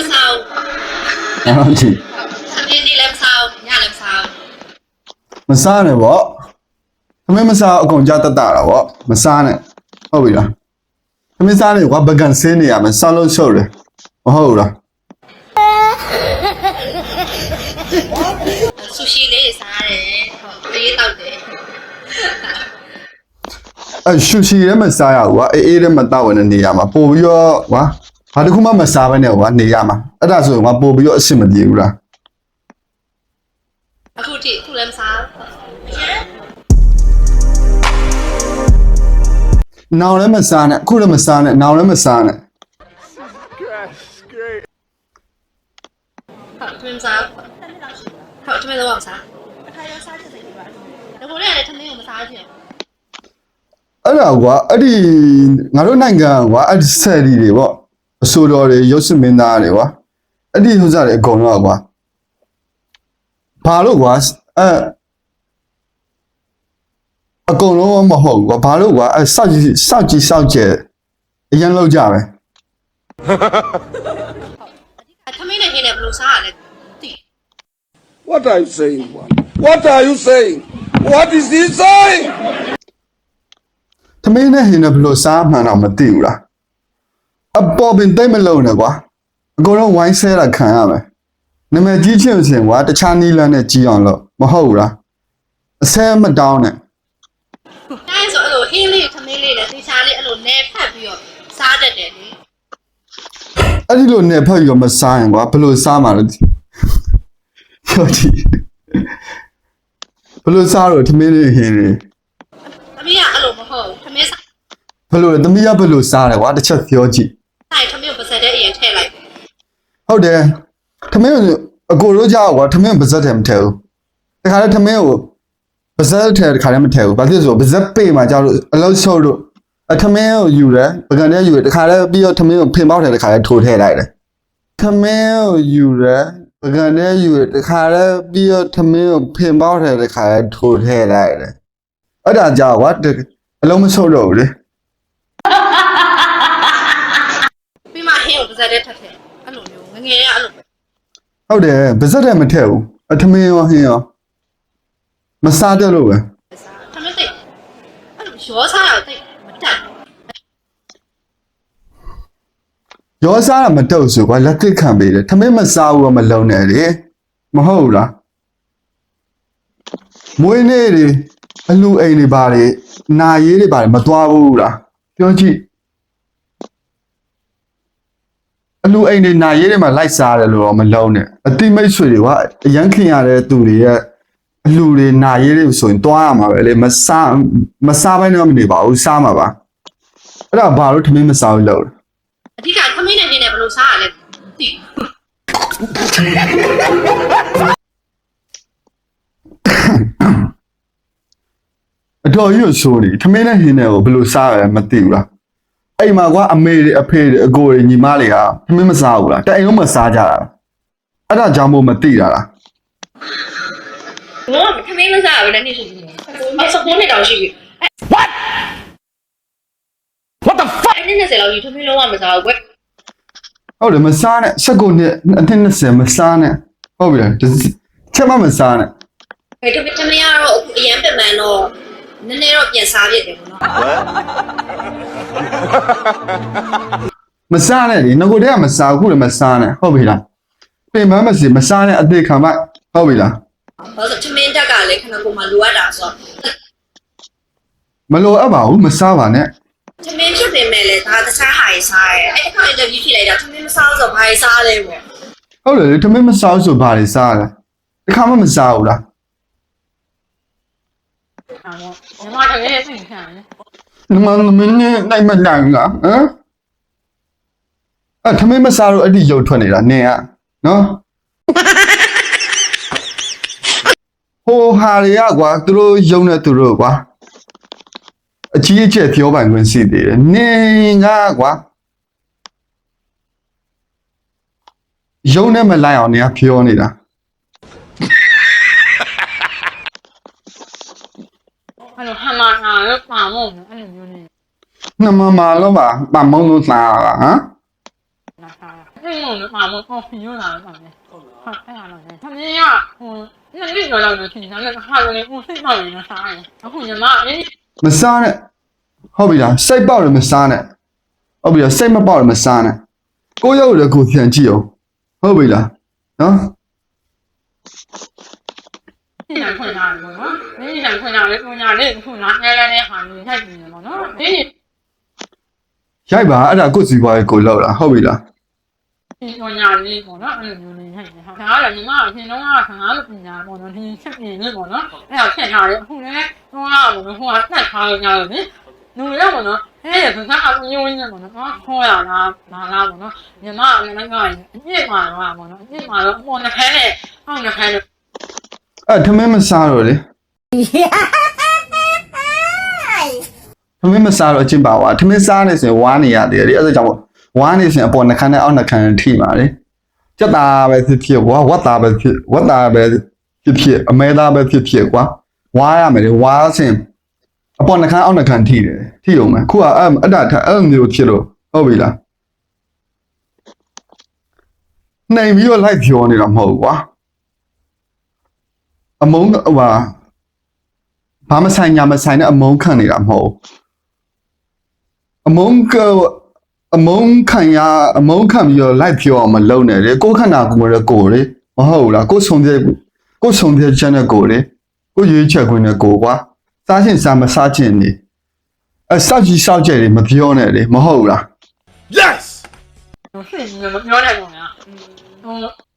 မစားဘူးအဲ့တော့ကြည့်သမင်းနေလည်းမစားဘူးညလည်းမစားဘူးမစားနဲ့ဗောသမင်းမစားအကုန်ကြတတ်တာဗောမစားနဲ့ဟုတ်ပြီလားသမင်းစားနေကွာပကံဆင်းနေရမယ်စားလို့ရှုပ်တယ်မဟုတ်ဘူးလားဆူရှီလေးတွေစားတယ်ဟုတ်အေးတောက်တယ်အဲရှူရှီလည်းမစားရဘူးကွာအေးအေးလည်းမတောက်ဝင်နေရမှာပို့ပြီးတော့ကွာ ဘာတစ်ခုမှမစားဘဲနဲ့ကွာနေရမှာအဲ့ဒါဆိုရင်ကွာပို့ပြီးတော့အဆင်မပြေဘူးလားအခုထိအခုလည်းမစားဘူးနောင်လည်းမစားနဲ့အခုလည်းမစားနဲ့နောင်လည်းမစားနဲ့ဟုတ်သမင်းမစားဘူးဟုတ်သမင်းတော့မစားအခါရစားချင်တယ်ဒီပါဒါကိုလည်းသမင်းကိုမစားချင်အဲ့ဒါကွာအဲ့ဒီငါတို့နိုင်ငံကွာအဲ့ဒီဆယ်လီတွေပေါ့ အဆိုတော်တွေရုပ်ရှင်မင်းသားတွေကွာအဲ့ဒီဟိုစားတွေအကုန်လုံးကွာဘာလို့ကွာအဲ့အကုန်လုံးမဟုတ်ဘူးကွာဘာလို့ကွာအဲ့စောက်ကြီးစောက်ကြီးစောက်ကျဲအရင်လောက်ကြပဲသမင်းနဲ့ဟင်းနဲ့ဘယ်လိုစားရလဲသိ What are you saying? What? What are you saying? What is he saying? သမင်းနဲ့ဟင်းနဲ့ဘယ်လိုစားမှန်းတော့မသိဘူးလား အပေါ်ပင်တိတ်မလုံးနဲ့ကွာအကုန်လုံးဝိုင်းဆဲတာခံရမယ်နာမည်ကြီးချင်စင်ကွာတခြားနီးလန်းနဲ့ကြီးအောင်လို့မဟုတ်ဘူးလားအဆဲမတောင်းနဲ့အဲဆိုအဲ့လိုဟင်းလေးသမင်းလေးနဲ့သေချာလေးအဲ့လိုနယ်ဖက်ပြီးတော့စားတတ်တယ်လေအဲ့ဒီလိုနဲ့ဖက်ရောမစားရင်ကွာဘယ်လိုစားမှာလဲပြောကြည့်ဘယ်လိုစားတော့သမင်းလေးဟင်းလေးသမီးကအဲ့လိုမဟုတ်ဘူးသမင်းစားဘယ်လိုလဲသမီးကဘယ်လိုစားလဲကွာတစ်ချက်ပြောကြည့် ဆိုင်သမီးကိုပါစက်တဲ့အရင်ထည့်လိုက်တယ်ဟုတ်တယ်သမင်းကိုအကိုတို့ကြောက်ကွာသမင်းပါဇက်တယ်မထဲဘူးတခါတည်းသမင်းကိုပါဇက်ထဲတခါတည်းမထဲဘူးဘာဖြစ်လို့ဆိုပါဇက်ပေ့မှာကြောက်လို့အလုံးရှုပ်လို့အသမင်းကိုယူတယ်ပကံထဲယူတယ်တခါတည်းပြီးတော့သမင်းကိုဖင်ပေါက်တယ်တခါတည်းထိုးထည့်လိုက်တယ်သမင်းကိုယူတယ်ပကံထဲယူတယ်တခါတည်းပြီးတော့သမင်းကိုဖင်ပေါက်တယ်တခါတည်းထိုးထည့်လိုက်တယ်အဲ့ဒါကြောက်ကွာတအလုံးမရှုပ်တော့ဘူးလေပြီး မှဟင်းကိုပါစက်တဲ့ထပ်ထည့်အဲ့လိုမျိုးငငယ်ရအဲ့လိုပဲဟုတ်တယ်ပါဇက်ထဲမထဲဘူးအသမင်းရောဟင်းရောမစားတတ်လို့ပဲစားသမင်းသိအဲ့လိုရောစားတာသိမတတ်ဘူးရောစားတာမတုတ်ဆိုကွာလက်တစ်ခံပေးတယ်ထမင်းမစားဘူးတော့မလုံးနဲ့လေမဟုတ်ဘူးလားမွေးနေ့တွေအလူအိမ်တွေပါလေနာရေးတွေပါလေမသွားဘူးလားပြောကြည့်အ လူအိမ်တွေနာရေးတွေမှာလိုက်စားတယ်လို့တော့မလုံးနဲ့အတိမိတ်ဆွေတွေကအရန်ခင်ရတဲ့သူတွေရဲ့အလူတွေနာရေးတွေဆိုရင်သွားရမှာပဲလေမစားမစားဘဲတော့မနေပါဘူးစားမှာပါအဲ့ဒါဘာလို့ထမင်းမစားဘူးလို့လဲအဓိကသမင်းနဲ့ဟင်းနဲ့ဘယ်လိုစားရလဲသိအတော်ကြီးကိုဆိုးနေထမင်းနဲ့ဟင်းနဲ့ကိုဘယ်လိုစားရလဲမသိဘူးလား အိမ်မှာကွာအမေတွေအဖေတွေအကိုတွေညီမတွေကထမင်းမစားဘူးလားတအိမ်လုံးမစားကြတာအဲ့ဒါကြောင့်မို့မသိတာလားဘောသမင်းမစားဘူးလည်းနေရှိပြီအစကုန်းနေတောင်ရှိပြီ What? What the fuck? အဲ့ဒီနဲ့ဆယ်လောက်ကြီးသမင်းလုံးဝမစားဘူးကွဟုတ်တယ်မစားနဲ့စက်ကုန်နဲ့အထက်20မစားနဲ့ဟုတ်ပြီလားဒီချက်မှမစားနဲ့အဲ့သမင်းသမင်းကတော့အခုအရန်ပင်ပန်းတော့နည်းနည်းတော့ပြန်စားပြစ်တယ်ပေါ့နော် မစားနဲ့လေငကိုတည်းကမစားဘူးခုလည်းမစားနဲ့ဟုတ်ပြီလားပင်ပန်းမစီမစားနဲ့အသေးခံမဟုတ်ပြီလားဘာလို့သမင်းတက်ကလည်းခဏကိုမှလိုအပ်တာဆိုတော့မလိုအပ်ပါဘူးမစားပါနဲ့သမင်းဖြစ်ပေမဲ့လည်းဒါတခြားဟာရေးစားရဲအဲ့ဒီခါအင်တာဗျူးဖြစ်လိုက်တာသမင်းမစားဘူးဆိုတော့ဘာရေးစားလဲပေါ့ဟုတ်တယ်လေထမင်းမစားဘူးဆိုဘာတွေစားလဲတစ်ခါမှမစားဘူးလားညီမတကယ်စိတ်ခံတယ် ဒီမှာမင်းနဲ့နိုင်မနိုင်ကဟမ်အဲထမင်းမစားတော့အဲ့ဒီရုပ်ထွက်နေတာနင်ကနော်ဟိုဟာတွေရကွာသူတို့ယုံနေသူတို့ကွာအကြီးအကျယ်ပြောပိုင်ခွင့်ရှိသေးတယ်နင်ကကွာယုံနဲ့မလိုက်အောင်နေကပြောနေတာ အဲ့လိုဟမ်မာနာရောပါမုံအဲ့လိုမျိုးနေနမမလောပါပမုံလို့စားတာဟမ်လာစားအဲ့လိုမျိုးမှာမို့ကော်ဖီရောလာတော့တယ်ဟုတ်အဲ့ဒါတော့သမီးကဟိုနှစ်နှစ်ကျော်လောက်လို့ထင်တယ်ခါလေးဦးစိတ်ပေါက်နေစားတယ်အခုညီမအေးမစားနဲ့ဟုတ်ပြီလားစိတ်ပေါက်တယ်မစားနဲ့ဟုတ်ပြီလားစိတ်မပေါက်တယ်မစားနဲ့ကိုယ့်ရုပ်လည်းကိုယ်ပြန်ကြည့်အောင်ဟုတ်ပြီလားနော် ဒီနိုင်ခွင့်ထားတယ်ပေါ့နော်ဒီနိုင်ခွင့်ထားလေကိုညာလေးခုနငယ်လေးနဲ့ဟာနေထိုက်နေတယ်ပေါ့နော်ဒီရိုက်ပါအဲ့ဒါကိုယ့်စီပွားရေးကိုလောက်တာဟုတ်ပြီလားဒီကိုညာလေးပေါ့နော်အဲ့လိုမျိုးလေးထိုက်နေဟာဒါကလည်းညီမအရင်တော့ကခါလို့ပညာပေါ့နော်ဒီချက်နေနေပေါ့နော်အဲ့ဒါချက်ထားတယ်အခုလည်းဟိုကပေါ့နော်ဟိုကနှက်ထားလို့ညာလို့လေလူရပေါ့နော်အဲ့ဒါကအမျိုးရင်းပေါ့နော်ခေါ်ရလားလာလားပေါ့နော်ညီမအလည်းကအညစ်မှာတော့ပေါ့နော်အညစ်မှာတော့အပေါ်နှခဲနဲ့အောက်နှခဲနဲ့ အဲ့ထမင်းမစားတော့လေထမင်းမစားတော့အချင်းပါဝါထမင်းစားနေဆိုရင်ဝါနေရသေးတယ်လေအဲ့ဒါကြောင့်မို့ဝါနေဆိုရင်အပေါ်နှခမ်းနဲ့အောက်နှခမ်းထိပါလေကြက်သားပဲဖြစ်ဖြစ်ဝါဝတ်သားပဲဖြစ်ဝတ်သားပဲဖြစ်ဖြစ်အမဲသားပဲဖြစ်ဖြစ်ကွာဝါရမယ်လေဝါဆိုရင်အပေါ်နှခမ်းအောက်နှခမ်းထိတယ်ထိအောင်မယ်ခုကအဲ့အဲ့ဒါထအဲ့လိုမျိုးဖြစ်လို့ဟုတ်ပြီလားနှိမ်ပြီးတော့လိုက်ပြောနေတာမဟုတ်ဘူးကွာ အမုန်းဟိုဟာဘာမဆိုင်ညာမဆိုင်နဲ့အမုန်းခံနေတာမဟုတ်ဘူးအမုန်းကအမုန်းခံရအမုန်းခံပြီးတော့လိုက်ပြောအောင်မလုပ်နဲ့လေကိုယ်ခန္ဓာကိုယ်ရကိုယ်လေမဟုတ်ဘူးလားကိုယ်ဆုံးတဲ့ကိုယ်ဆုံးတဲ့ချက်နဲ့ကိုယ်လေကိုယ်ရွေးချက်ခွင့်နဲ့ကိုယ်ကွာစားချင်းစားမစားချင်းနေအစောက်ကြီးစောက်ကြဲတွေမပြောနဲ့လေမဟုတ်ဘူးလား Yes! ဟိုစိတ်မပြောနိုင်ဘူးညာဟို